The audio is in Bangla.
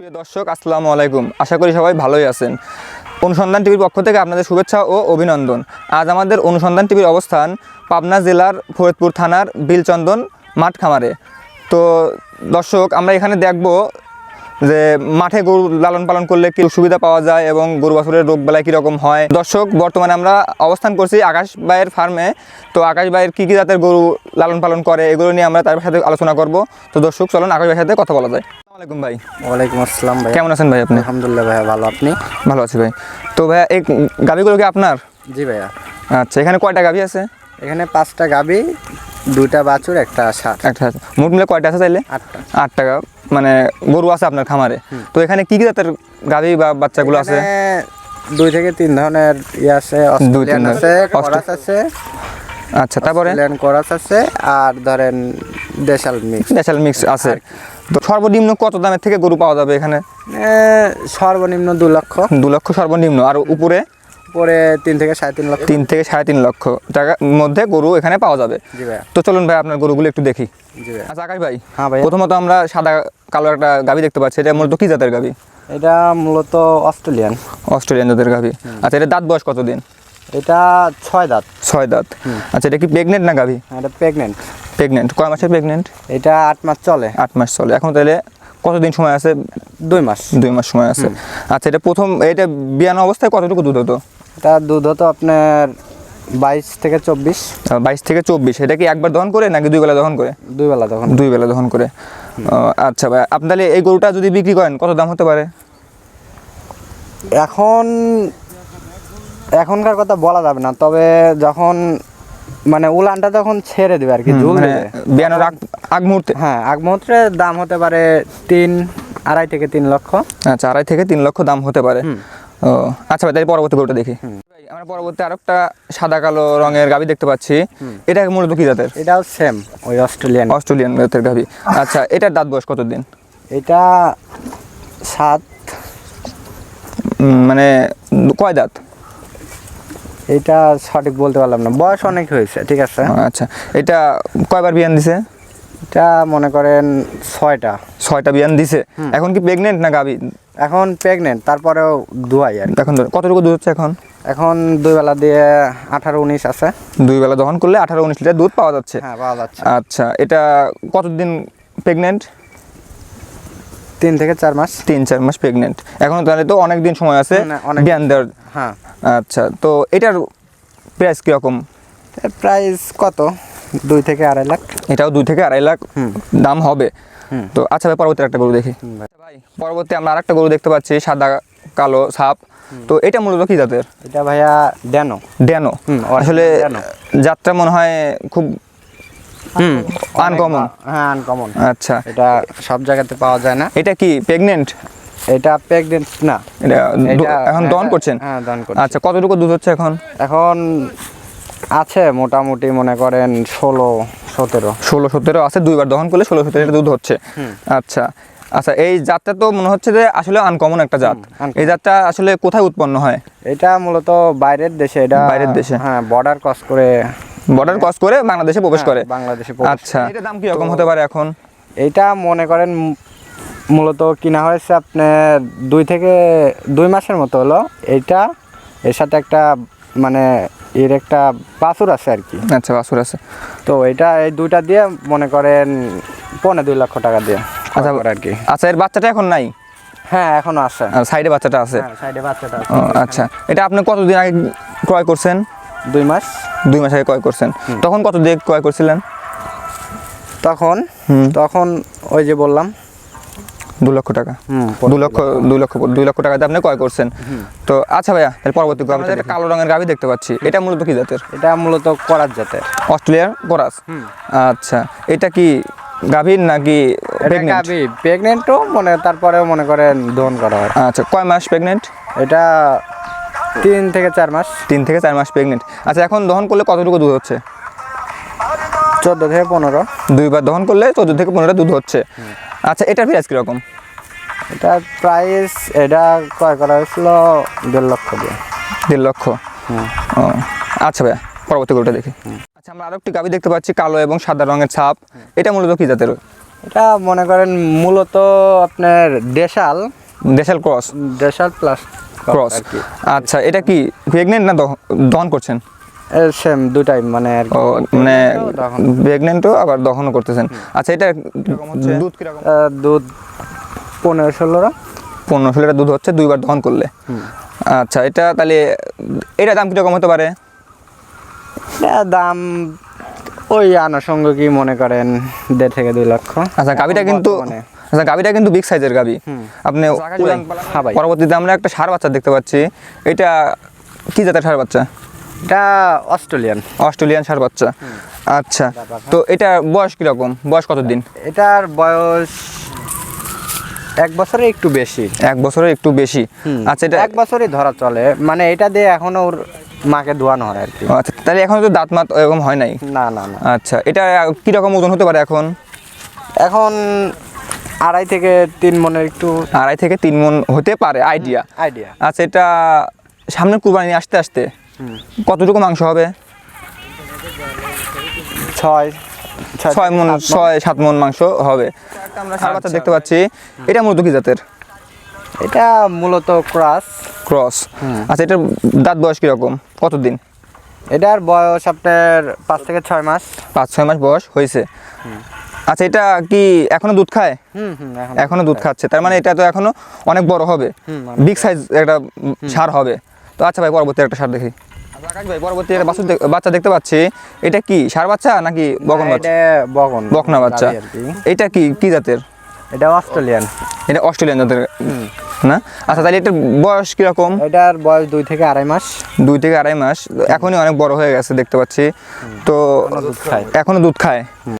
দর্শক, আসসালামু আলাইকুম। আশা করি সবাই ভালোই আছেন। অনুসন্ধান টিভির পক্ষ থেকে আপনাদের শুভেচ্ছা ও অভিনন্দন। আজ আমাদের অনুসন্ধান টিভির অবস্থান পাবনা জেলার ফরিদপুর থানার বিলচন্দন মাঠ খামারে তো দর্শক, আমরা এখানে দেখব যে মাঠে গরু লালন পালন করলে কি সুবিধা পাওয়া যায় এবং গরু বাছুরের রোগ বেলায় কীরকম হয়? দর্শক, বর্তমানে আমরা অবস্থান করছি আকাশ ভাইয়ের ফার্মে তো আকাশ ভাইয়ের কী কী জাতের গরু লালন পালন করে, এগুলো নিয়ে আমরা তার সাথে আলোচনা করব। তো দর্শক, চলুন আকাশ ভাইয়ের সাথে কথা বলা যায়। আলাইকুম ভাই। ওয়ালাইকুম আসসালাম ভাই। কেমন আছেন ভাই আপনি? আলহামদুলিল্লাহ ভাইয়া ভালো। আপনি? ভালো আছি ভাই। তো ভাইয়া এই গাভিগুলো কি আপনার? জি ভাইয়া। আচ্ছা এখানে কয়টা গাভি আছে? এখানে পাঁচটা গাবি দুইটা বাছুর একটা সার একটা মোট মিলে কয়টা আছে চাইলে আটটা। আট টাকা মানে গরু আছে আপনার খামারে। তো এখানে কি কি জাতের গাভি বা বাচ্চাগুলো আছে? দুই থেকে তিন ধরনের ই আছে অস্ট্রেলিয়ান আছে করাস আছে আচ্ছা তারপরে? ল্যান্ড করাস আছে আর ধরেন দেশাল মিক্স। ন্যাচারাল মিক্স আছে। তো সর্বনিম্ন কত দামের থেকে গরু পাওয়া যাবে এখানে? সর্বনিম্ন দু লক্ষ। দু লক্ষ সর্বনিম্ন। আর উপরে? পরে তিন থেকে সাড়ে তিন লক্ষ। তিন থেকে সাড়ে তিন লক্ষ টাকার মধ্যে গরু এখানে পাওয়া যাবে। তো চলুন ভাই আপনার গরুগুলো একটু দেখি। আচ্ছা আকাশ ভাই হ্যাঁ ভাই প্রথমত আমরা সাদা কালো একটা গাভি দেখতে পাচ্ছি। এটা মূলত কি জাতের গাভি? এটা মূলত অস্ট্রেলিয়ান। অস্ট্রেলিয়ান জাতের গাভি। আচ্ছা এটা দাঁত বয়স কতদিন? এটা ছয় দাঁত। ছয় দাঁত। আচ্ছা এটা কি প্রেগনেন্ট না গাভি? এটা প্রেগনেন্ট প্রেগনেন্ট কয় মাসের প্রেগনেন্ট এটা আট মাস চলে। আট মাস চলে। এখন তাহলে কতদিন সময় আছে? দুই মাস। দুই মাস সময় আছে। আচ্ছা এটা প্রথম এটা বিয়ানো অবস্থায় কতটুকু দুধ হতো? এটা দুধ হতো আপনার বাইশ থেকে চব্বিশ। বাইশ থেকে চব্বিশ। এটা কি একবার দহন করে নাকি দুই বেলা দহন করে? দুই বেলা তখন দুই বেলা দহন করে। আচ্ছা ভাই আপনি তাহলে এই গরুটা যদি বিক্রি করেন কত দাম হতে পারে? এখন এখনকার কথা বলা যাবে না তবে যখন মানে উলানটা তখন ছেড়ে দেবে আর কি ঝুল মানে দেবে বিয়ানোর আগ আগ মুহূর্তে। হ্যাঁ আগ মুহূর্তে দাম হতে পারে তিন আড়াই থেকে তিন লক্ষ। আচ্ছা আড়াই থেকে তিন লক্ষ দাম হতে পারে। ও আচ্ছা ভাই তাই পরবর্তী গরুটা দেখি। আমরা পরবর্তী আরেকটা সাদা কালো রঙের গাভি দেখতে পাচ্ছি। এটা মূলত কি জাতের? এটাও সেম ওই অস্ট্রেলিয়ান। অস্ট্রেলিয়ান জাতের গাভি। আচ্ছা এটার দাঁত বয়স কতদিন? এটা সাত। মানে কয় দাঁত? এটা সঠিক বলতে পারলাম না। বয়স অনেক হয়েছে ঠিক আছে? আচ্ছা। এটা কয়বার বিয়ান দিছে? এটা মনে করেন ছয়টা। ছয়টা বিয়ান দিছে? এখন কি প্রেগনেন্ট না গাভি? এখন প্রেগনেন্ট তারপরেও দুয়াই আর এখন কতটুকু দুধ হচ্ছে এখন? এখন দুই বেলা দিয়ে আঠারো উনিশ আছে। দুই বেলা দহন করলে আঠারো উনিশ লিটার দুধ পাওয়া যাচ্ছে। হ্যাঁ পাওয়া যাচ্ছে। আচ্ছা এটা কতদিন প্রেগনেন্ট তিন থেকে চার মাস। তিন চার মাস প্রেগনেন্ট এখন তাহলে তো অনেক দিন সময় আছে বিয়ান দেওয়ার। হ্যাঁ। আচ্ছা তো এটার প্রাইস কীরকম? প্রাইস কত? দুই থেকে আড়াই লাখ। এটাও দুই থেকে আড়াই লাখ দাম হবে। তো আচ্ছা ভাই পরবর্তী একটা গরু দেখি। আচ্ছা ভাই পরবর্তী আমরা আরেকটা গরু দেখতে পাচ্ছি সাদা কালো সাপ। তো এটা মূলত কি জাতের? এটা ভাইয়া ড্যানো। ড্যানো। আসলে যাত্রা মনে হয় খুব হুম আনকমন হ্যাঁ আনকমন আচ্ছা। এটা সব জায়গাতে পাওয়া যায় না। এটা কি প্রেগনেন্ট এটা প্রেগনেন্ট না। এটা এখন দহন এটা- করছেন? হ্যাঁ দহন করছি। আচ্ছা কতটুকু দুধ হচ্ছে এখন? এখন আছে মোটামুটি মনে করেন ষোলো সতেরো। ষোলো সতেরো আছে দুইবার দহন করলে ষোলো সতেরো দুধ হচ্ছে। আচ্ছা। আচ্ছা এই জাতটা তো মনে হচ্ছে যে আসলে আনকমন একটা জাত। এই জাতটা আসলে কোথায় উৎপন্ন হয়? এটা মূলত বাইরের দেশে এটা বাইরের দেশে। হ্যাঁ বর্ডার ক্রস করে বর্ডার ক্রস করে বাংলাদেশে প্রবেশ হ্যাঁ, করে। বাংলাদেশে আচ্ছা এটা দাম কি রকম হতে পারে এখন? এইটা মনে করেন মূলত কিনা হয়েছে আপনার দুই থেকে দুই মাসের মতো হলো। এইটা এর সাথে একটা মানে এর একটা বাছুর আছে আর কি। আচ্ছা বাসুর আছে। তো এটা এই দুইটা দিয়ে মনে করেন পৌনে দুই লক্ষ টাকা দিয়ে আচ্ছা আর কি। আচ্ছা এর বাচ্চাটা এখন নাই? হ্যাঁ এখনও আছে। আর সাইডে বাচ্চাটা আছে? হ্যাঁ সাইডে বাচ্চাটা আচ্ছা। এটা আপনি কতদিন আগে ক্রয় করছেন? দুই মাস। দুই মাস আগে ক্রয় করছেন। তখন কত দিয়ে ক্রয় করছিলেন? তখন তখন ওই যে বললাম। দু লক্ষ টাকা। দু লক্ষ দুই লক্ষ দুই লক্ষ টাকাতে আপনি ক্রয় করছেন। তো আচ্ছা ভাইয়া এর পরবর্তী গাভি কালো রঙের গাভি দেখতে পাচ্ছি। এটা মূলত কি জাতের? এটা মূলত করার যাতে অস্ট্রেলিয়ার কোরাস? আচ্ছা এটা কি গাভীর নাকি গাবি প্রেগনেন্টও মনে তারপরেও মনে করেন দহন করা হয়। আচ্ছা কয় মাস প্রেগনেন্ট এটা তিন থেকে চার মাস। তিন থেকে চার মাস প্রেগনেন্ট আচ্ছা এখন দহন করলে কতটুকু দুধ হচ্ছে? চোদ্দ থেকে পনেরো। দুইবার দহন করলে চোদ্দ থেকে পনেরোটা দুধ হচ্ছে। আচ্ছা এটার প্রাইস কীরকম? এটা প্রাইস এটা ক্রয় করা হয়েছিল দেড় লক্ষ দিয়ে। দেড় লক্ষ? ও আচ্ছা ভাইয়া পরবর্তী গরুটা দেখি। আচ্ছা আমরা আরও একটি গাভি দেখতে পাচ্ছি কালো এবং সাদা রঙের ছাপ। এটা মূলত কি জাতের? এটা মনে করেন মূলত আপনার দেশাল। দেশাল ক্রস। দেশাল প্লাস ক্রস আচ্ছা এটা কি প্রেগনেন্ট না দহন করছেন? সেম দুটাই মানে আর কি। মানে দহন। প্রেগনেন্টও আবার দহনও করতেছেন। আচ্ছা এটা দুধ কীরকম? দুধ পনেরো ষোলোরা পনেরো ষোলো দুধ হচ্ছে দুইবার দহন করলে। আচ্ছা এটা তাহলে এটা দাম কীরকম হতে পারে? দাম ওই আনুষঙ্গিকই মনে করেন দেড় থেকে দুই লক্ষ। আচ্ছা গাবিটা কিন্তু। আচ্ছা গাবিটা কিন্তু বিগ সাইজের গাবি আপনি ভাই। পরবর্তীতে আমরা একটা সার বাচ্চা দেখতে পাচ্ছি। এটা কি জাতের সার বাচ্চা? এটা অস্ট্রেলিয়ান। অস্ট্রেলিয়ান সার বাচ্চা। আচ্ছা তো এটা বয়স কীরকম? বয়স কত দিন এটার বয়স এক বছরে একটু বেশি। এক বছরের একটু বেশি। আচ্ছা এটা এক বছরই ধরা চলে। মানে এটা দিয়ে এখনও ওর মাকে ধোয়ানো হয় আর কি। আচ্ছা তাহলে এখন তো দাঁত মাত এরকম হয় নাই? না না না। আচ্ছা এটা কীরকম ওজন হতে পারে এখন? এখন আড়াই থেকে তিন মনের একটু আড়াই থেকে তিন মন হতে পারে আইডিয়া আইডিয়া আচ্ছা এটা সামনে কুরবানি আসতে আসতে কতটুকু মাংস হবে? ছয় ছয় মন ছয় সাত মন মাংস হবে। আমরা সার বাচ্চা দেখতে পাচ্ছি। এটা মূলত কি জাতের? এটা মূলত ক্রাস। ক্রস। আচ্ছা এটার দাঁত বয়স কীরকম? কতদিন? এটার বয়স আপনার পাঁচ থেকে ছয় মাস। পাঁচ ছয় মাস বয়স হয়েছে। আচ্ছা এটা কি এখনও দুধ খায়? হুম হুম এখনও দুধ খাচ্ছে তার মানে এটা তো এখনও অনেক বড় হবে। বিগ সাইজ একটা সার হবে। তো আচ্ছা ভাই পরবর্তী একটা সার দেখি। আচ্ছা, আকাশ ভাই পরবর্তী একটা বাচ্চা দেখতে পাচ্ছি। এটা কি সার বাচ্চা নাকি বকন বাচ্চা? এটা বকন বকনা বাচ্চা। এটা কি কি জাতের? এটা অস্ট্রেলিয়ান। এটা অস্ট্রেলিয়ান জাতের না? আচ্ছা তাহলে এটার বয়স কীরকম? এটার বয়স দুই থেকে আড়াই মাস। দুই থেকে আড়াই মাস। এখনই অনেক বড় হয়ে গেছে দেখতে পাচ্ছি। তো এখনও দুধ খায়।